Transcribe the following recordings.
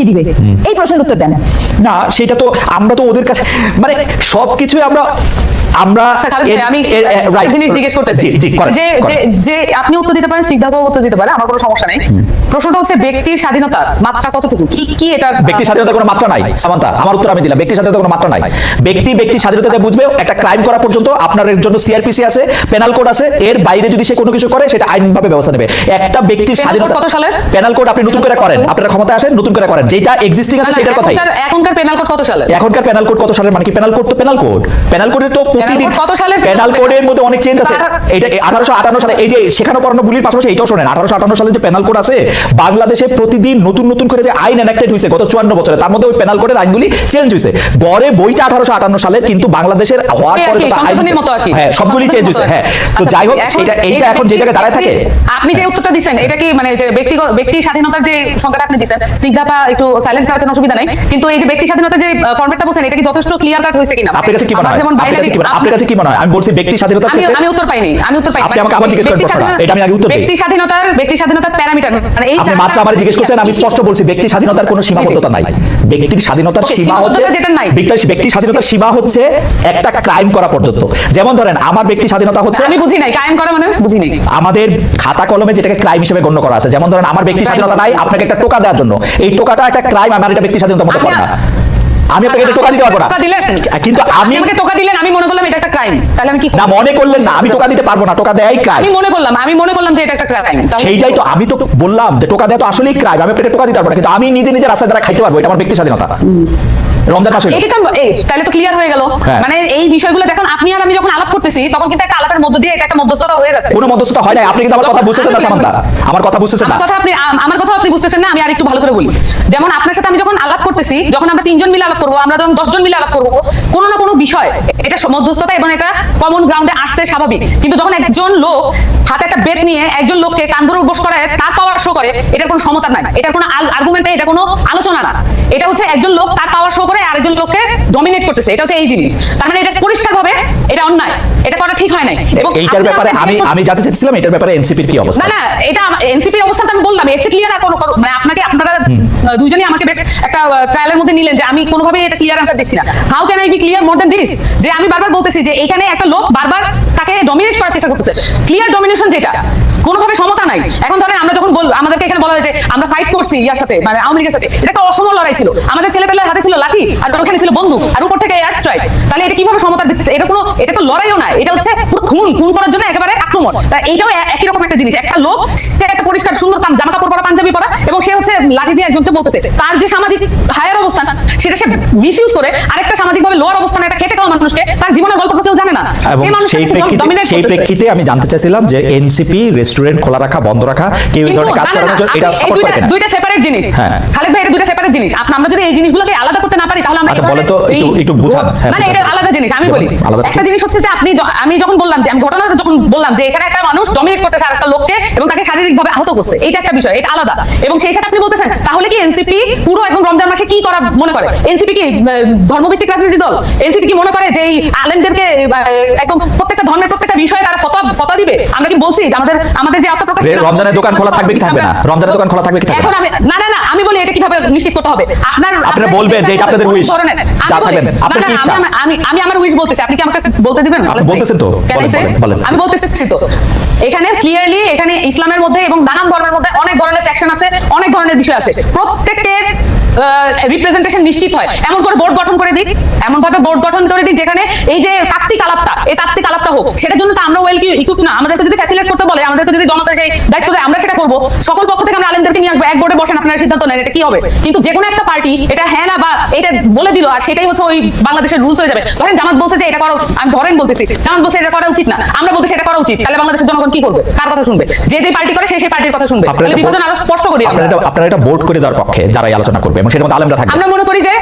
কি দিবে? এই প্রশ্নের উত্তর দেন। না সেটা তো আমরা তো ওদের কাছে মানে সবকিছুই আমরা আমরা আচ্ছা আমি জিনিস জিজ্ঞেস করতে চাই। যে যে- আপনি উত্তর দিতে পারেন সিদ্ধার্থ উত্তর দিতে পারে আমার কোনো সমস্যা নেই। প্রশ্নটা হচ্ছে ব্যক্তির স্বাধীনতার মাত্রা কতটুকু? কি কি এটা ব্যক্তি স্বাধীনতার কোনো মাত্রা নাই সামান্তা। আমার উত্তর আমি দিলাম ব্যক্তি স্বাধীনতার কোনো মাত্রা নাই। ব্যক্তি ব্যক্তি স্বাধীনতাতে বুঝবে একটা ক্রাইম করা পর্যন্ত আপনার জন্য সিআরপিসি আছে পেনাল কোড আছে এর বাইরে যদি সে কোনো কিছু করে সেটা আইনভাবে ব্যবস্থা নেবে। একটা ব্যক্তির স্বাধীনতা কত সালের? পেনাল কোড আপনি নতুন করে করেন আপনারা ক্ষমতা আসেন নতুন করে করেন। যেটা এক্সিস্টিং আছে সেটার কথাই। এখনকার- পেনাল কোড কত সালে এখনকার পেনাল কোড কত সালের মানে কি? পেনাল কোড তো পেনাল কোড পেনাল কোডের তো প্রতিদিন কত সালের পেনাল কোডের মধ্যে অনেক চেঞ্জ আছে। এটা আঠারোশো আটান্ন সালে এই যে সেখানে পড়ানো বুলির পাশাপাশি এটাও শোনেন আঠারোশো আটান্ন সালে যে পেনাল কোড আছে বাংলাদেশে প্রতিদিন নতুন নতুন করে যে আইন এনাক্টেড হয়েছে গত চুয়ান্ন বছরে তার মধ্যে ওই পেনাল কোডের আইনগুলি চেঞ্জ হয়েছে গড়ে বইটা আঠারোশো আটান্ন সালের কিন্তু বাংলাদেশের হওয়ার পরে তো আইন। হ্যাঁ সবগুলি চেঞ্জ হয়েছে হ্যাঁ। তো আচ্ছা, যাই হোক এটা এইটা এখন যে জায়গায় দাঁড়ায় থাকে। আপনি যে উত্তরটা দিচ্ছেন এটা কি মানে যে ব্যক্তিগত ব্যক্তি স্বাধীনতার যে সংখ্যাটা আপনি দিচ্ছেন স্নিগ্ধাপা একটু সাইলেন্ট করার অসুবিধা নাই। কিন্তু এই যে ব্যক্তি স্বাধীনতার যে ফরম্যাটটা বলছেন এটা কি যথেষ্ট ক্লিয়ার কাট হয়েছে কিনা? আপনার কাছে কি মনে হয়? যেমন আপনার আপনার কাছে কি মনে হয়? আমি বলছি ব্যক্তি স্বাধীনতার আমি আমি উত্তর পাইনি আমি উত্তর পাইনি। আপনি আমাকে আবার জিজ্ঞেস করেন প্রশ্নটা। এটা আমি আগে উত্তর দিই। ব্যক্তি স্বাধীনতার ব্যক্তি স্বাধীনতার প্যারামিটার মানে এই আপনি মাত্র আমার জিজ্ঞেস করছেন আমি স্পষ্ট বলছি ব্যক্তি স্বাধীনতার কোনো সীমাবদ্ধতা নাই। ব্যক্তির স্বাধীনতার সীমা হচ্ছে যেটা নাই। ব্যক্তি- ব্যক্তি স্বাধীনতার সীমা হচ্ছে একটা ক্রাইম করা পর্যন্ত। যেমন ধরেন আমার ব্যক্তি স্বাধীনতা হচ্ছে আমি বুঝি নাই কায়েম করা মানে বুঝি নাই। আমাদের খাতা কলমে যেটাকে ক্রাইম হিসেবে গণ্য করা আছে। যেমন ধরেন আমার ব্যক্তি স্বাধীনতা নাই আপনাকে একটা টোকা দেওয়ার জন্য। এই টোকাটা একটা ক্রাইম আমার এটা ব্যক্তি স্বাধীনতার পড়ে না। আমি আপনাকে এটা টোকা দিতে পারব না। কিন্তু আমি আমাকে টোকা দিলেন আমি মনে করলাম এটা একটা ক্রাইম তাহলে আমি কি না মনে করলেন না আমি টোকা দিতে পারব না টোকা দেয় ক্রাইম আমি মনে করলাম আমি মনে করলাম যে এটা একটা ক্রাইম সেইটাই তো আমি তো বললাম যে টোকা দেওয়া তো আসলেই ক্রাইম আমি আপনাকে টোকা দিতে পারব না কিন্তু আমি নিজে নিজে রাস্তায় দ্বারা খাইতে পারব এটা আমার ব্যক্তি স্বাধীনতা। রমজান মাসে এটা তাহলে তো ক্লিয়ার হয়ে গেল। হ্যাঁ। মানে এই বিষয়গুলো দেখুন আপনি আর আমি যখন আলাপ করতেছি তখন কিন্তু একটা আলাপের মধ্য দিয়ে এটা একটা মধ্যস্থতা হয়ে গেছে কোনো মধ্যস্থতা হয় না আপনি কিন্তু আমার কথা বুঝতেছেন না সামান্তা। আমার কথা বুঝতেছেন না। কথা আপনি আমার কথা আপনি বুঝতেছেন না আমি আর একটু ভালো করে বলি। যেমন আপনার সাথে আমি যখন আলাপ করতেছি যখন আমরা তিনজন মিলে আলাপ করব আমরা যখন দশজন মিলে আলাপ করব কোনো না কোনো বিষয় এটা মধ্যস্থতা এবং এটা কমন গ্রাউন্ডে আসতে স্বাভাবিক। কিন্তু যখন একজন লোক হাতে একটা বেগ নিয়ে একজন লোককে কান ধরে উঠবোস করে তার পাওয়ার শো করে এটার কোনো সমতা নাই। এটার কোনো আর্গুমেন্ট এটা কোনো আলোচনা না। এটা হচ্ছে একজন লোক তার পাওয়ার শো করে আরেকজন লোককে ডমিনেট করতেছে এটা হচ্ছে এই জিনিস। তার মানে এটা পরিষ্কার ভাবে এটা অন্যায় এটা করা ঠিক হয় নাই। এবং এইটার ব্যাপারে আমি আমি জানতে চাইছিলাম এটার ব্যাপারে এনসিপির কি অবস্থা। না না এটা এনসিপির অবস্থা আমি বললাম এর চেয়ে ক্লিয়ার আর কোনো মানে আপনাকে আপনারা আহ, দুইজনই আমাকে বেশ একটা ট্রায়ালের মধ্যে নিলেন যে আমি কোনোভাবে এটা ক্লিয়ার আনসার দেখছি না। How can I be clear more than this যে আমি বারবার বলতেছি যে এখানে একটা লোক বারবার তাকে ডমিনেট করার চেষ্টা করতেছে। ক্লিয়ার ডমিনেশন যেটা কোনোভাবে সমতা নাই। এখন ধরেন আমরা যখন বল আমাদেরকে এখানে বলা হয় যে আমরা ফাইট করছি ইয়ার সাথে মানে আওয়ামী লীগের সাথে এটা একটা অসম লড়াই ছিল। আমাদের ছেলেপেলের হাতে ছিল লাঠি আর ওখানে ছিল বন্দুক। আর উপর থেকে এয়ার স্ট্রাইক তাহলে এটা কীভাবে সমতার এটা কোনো এটা তো লড়াইও না। এটা হচ্ছে খুন খুন করার জন্য একেবারে আক্রমণ তা এইটাও একই রকম একটা জিনিস। একটা লোক সে একটা পরিষ্কার সুন্দর পাম- জামা কাপড় পরা পাঞ্জাবি পরা এবং সে হচ্ছে লাঠি দিয়ে একজনকে বলতেছে। তার যে সামাজিক হায়ার অবস্থান সেটা সে মিসইউজ করে আরেকটা সামাজিক ভাবে লোয়ার অবস্থানে একটা খেটে খাওয়া মানুষকে তার জীবনের গল্প কেউ জানে না। সেই প্রেক্ষিতে সেই প্রেক্ষিতে আমি জানতে চাইছিলাম যে এনসিপি রেস্টুরেন্ট খোলা রাখা বন্ধ রাখা কেউ এই ধরনের কাজ না, না, না, জন্য এটা সাপোর্ট করে কিনা? দুইটা সেপারেট জিনিস। হ্যাঁ। খালেদ ভাই এটা দুইটা সেপারেট জিনিস। আপনি আমরা যদি এই জিনিসগুলোকে আলাদা করতে না পারি তাহলে আমরা আচ্ছা, বলেন তো, একটু- একটু বুঝান। হ্যাঁ, মানে এটা আলাদা জিনিস আমি বলি। একটা জিনিস হচ্ছে যে আপনি আমি যখন বললাম যে আমি ঘটনাটা যখন বললাম যে এখানে একটা মানুষ ডমিনেট করতেছে আর একটা লোককে এবং তাকে শারীরিকভাবে আহত করছে। এটা একটা বিষয় এটা আলাদা। এবং সেই সাথে আপনি বলতেছেন তাহলে কি এনসিপি পুরো একদম রমজান মাসে কি করা মনে করে? এনসিপি কি ধর্মভিত্তিক রাজনীতি দল? এনসিপি কি মনে করে যে এই আলেমদেরকে একদম প্রত্যেকটা ধর্মের প্রত্যেকটা বিষয়ে তারা ফতোয়া ফতোয়া দিবে? আমরা কি বলছি আমাদের আমাদের যে আত্মপ্রকাশ রমজানের দোকান খোলা থাকবে কি থাকবে না? রমজানের দোকান খোলা থাকবে কি থাকবে এখন না আমি না না না আমি বলি এটা কীভাবে নিশ্চিত করতে হবে। আপনার আপনারা বলবেন যে এটা আপনাদের। ধরনের যা আমি থাকবেন, আপনার কি ইচ্ছা? আমি- আমি আমি আমার উইশ বলতেছি। আপনি কি আমাকে বলতে দিবেন? বলতেছেন তো। আমি বলতেছি তো। এখানে ক্লিয়ারলি এখানে ইসলামের মধ্যে এবং নানান ধর্মের মধ্যে অনেক ধরনের ফ্যাকশন আছে, অনেক ধরনের বিষয় আছে। প্রত্যেকের রিপ্রেজেন্টেশন নিশ্চিত হয়। এমন করে বোর্ড গঠন করে দিক। এমন ভাবে বোর্ড গঠন করে দিক যেখানে এই যে তাত্ত্বিক আলাপটা এই তাত্ত্বিক আলাপটা হোক সেটার জন্য তো আমরা ওয়েল কি ইকুইপ না। আমাদেরকে যদি ফ্যাসিলিটেট করতে বলে আমাদেরকে যদি জনতা সেই দায়িত্ব দেয় আমরা সেটা করব। সকল পক্ষ থেকে আমরা আলেমদেরকে নিয়ে আসব। এক বোর্ডে বসেন আপনারা সিদ্ধান্ত নেন এটা কি হবে। কিন্তু যে কোনো একটা পার্টি এটা হ্যাঁ না বা এটা বলে দিল আর সেটাই হচ্ছে ওই বাংলাদেশের রুলস হয়ে যাবে। ধরেন জামাত বলছে যে এটা করা আমি ধরেন বলতেছি জামাত বলছে এটা করা উচিত না। আমরা বলতেছি এটা করা উচিত। তাহলে বাংলাদেশের জনগণ কি করবে? কার কথা শুনবে? যে যে পার্টি করে সেই সেই পার্টির কথা শুনবে। তাহলে বিভাজন আরও স্পষ্ট করি আমরা আপনারা এটা- আপনারা এটা বোর্ড করে দেওয়ার পক্ষে যারাই আলোচনা করবে। এবং সেটার মধ্যে আলেমরা থাকবে। আমরা মনে করি যে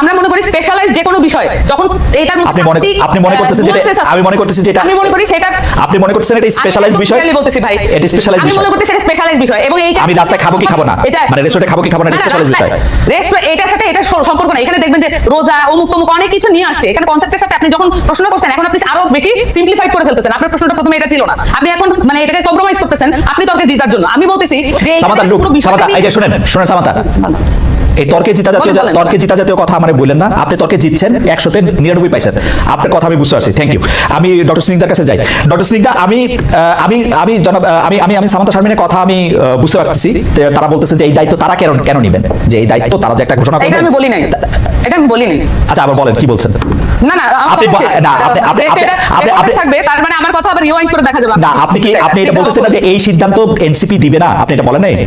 আমরা মনে করি স্পেশালাইজ যে কোনো বিষয় যখন এটার মধ্যে আপনি মনে আপনি মনে করতেছেন যেটা আমি মনে করতেছি যেটা আমি মনে করি সেটা আপনি মনে করতেছেন এটা স্পেশালাইজ বিষয়? clearly বলতেছি ভাই। এটা স্পেশালাইজ বিষয় আমি মনে করতেছি এটা স্পেশালাইজ বিষয় এবং এইটা আমি রাস্তায় খাব কি খাব না? মানে রেস্টুরেন্টে খাব কি খাব না, এটা specialized বিষয়। রেস্টুরেন্ট এটার সাথে এটা সম্পর্ক না এখানে দেখবেন যে রোজা অমুক তমুক অনেক কিছু নিয়ে আসছে। এখানে কনসেপ্টের সাথে আপনি যখন প্রশ্ন করছেন এখন আপনি আরও বেশি সিম্পলিফাইড করে ফেলতেছেন। আপনার প্রশ্নটা প্রথমে এটা ছিল না। আপনি এখন মানে এটাকে কম্প্রোমাইজ করতেছেন। আপনি তর্কে দিজার জন্য। আমি বলতেছি যে সামাতা লুক সামাতা এই যে শুনেন শুনেন সামাতা। এই তর্কে জিতা জাতীয় বলেন, বলেন, তর্কে জিতা জাতীয় কথা আমার বললেন না। আপনি তর্কে জিতছেন একশোতে নিরানব্বই পাইছেন। আপনার কথা আমি বুঝতে পারছি থ্যাংক ইউ আমি ডক্টর স্নিগ্ধার কাছে যাই। ডক্টর স্নিগ্ধা আমি আমি আমি জনাব আমি আমি আমি সামান্তা শারমিনের কথা আমি বুঝতে পারছি তারা বলতেছে যে এই দায়িত্ব তারা কেন কেন নেবেন? যে এই দায়িত্ব তারা যে একটা ঘোষণা করবেন। আমি বলি নাই। এটা আমি বলি নাই। আচ্ছা আবার বলেন কি বলছেন? না না আপনি। না, আপনি- আপনি- আপনি- আপনি- থাকবে তার মানে আমার কথা আবার রিওয়াইন্ড করে দেখা যাবে। না আপনি কি আপনি এটা বলতেছেন না যে এই সিদ্ধান্ত এনসিপি দিবে না? আপনি এটা বলেন নাই?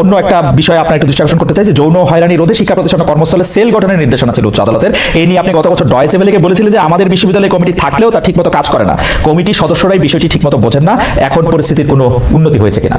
অন্য একটা বিষয়ে আপনার একটু দৃষ্টি আকর্ষণ করতে চাই যে, যৌন হয়রানি রোধে শিক্ষা প্রতিষ্ঠান কর্মস্থলে সেল গঠনের নির্দেশনা ছিল উচ্চ আদালতের। এই নিয়ে আপনি গত বছর ডয়েচে ভেলেকে বলেছিলেন যে, আমাদের বিশ্ববিদ্যালয় কমিটি থাকলেও তা ঠিকমতো কাজ করে না। কমিটির সদস্যরাই বিষয়টি ঠিকমতো বোঝেন না। এখন পরিস্থিতির কোনো উন্নতি হয়েছে কিনা?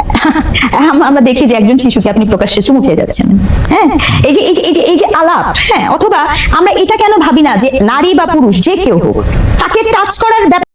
আমরা দেখি যে একজন শিশুকে আপনি প্রকাশ্যে চুমু খেয়ে যাচ্ছেন। হ্যাঁ? এই যে এই যে এই যে আলাপ হ্যাঁ? অথবা আমরা এটা কেন ভাবি না যে নারী বা পুরুষ, যে কেউ হোক, তাকে টাচ করার ব্যাপার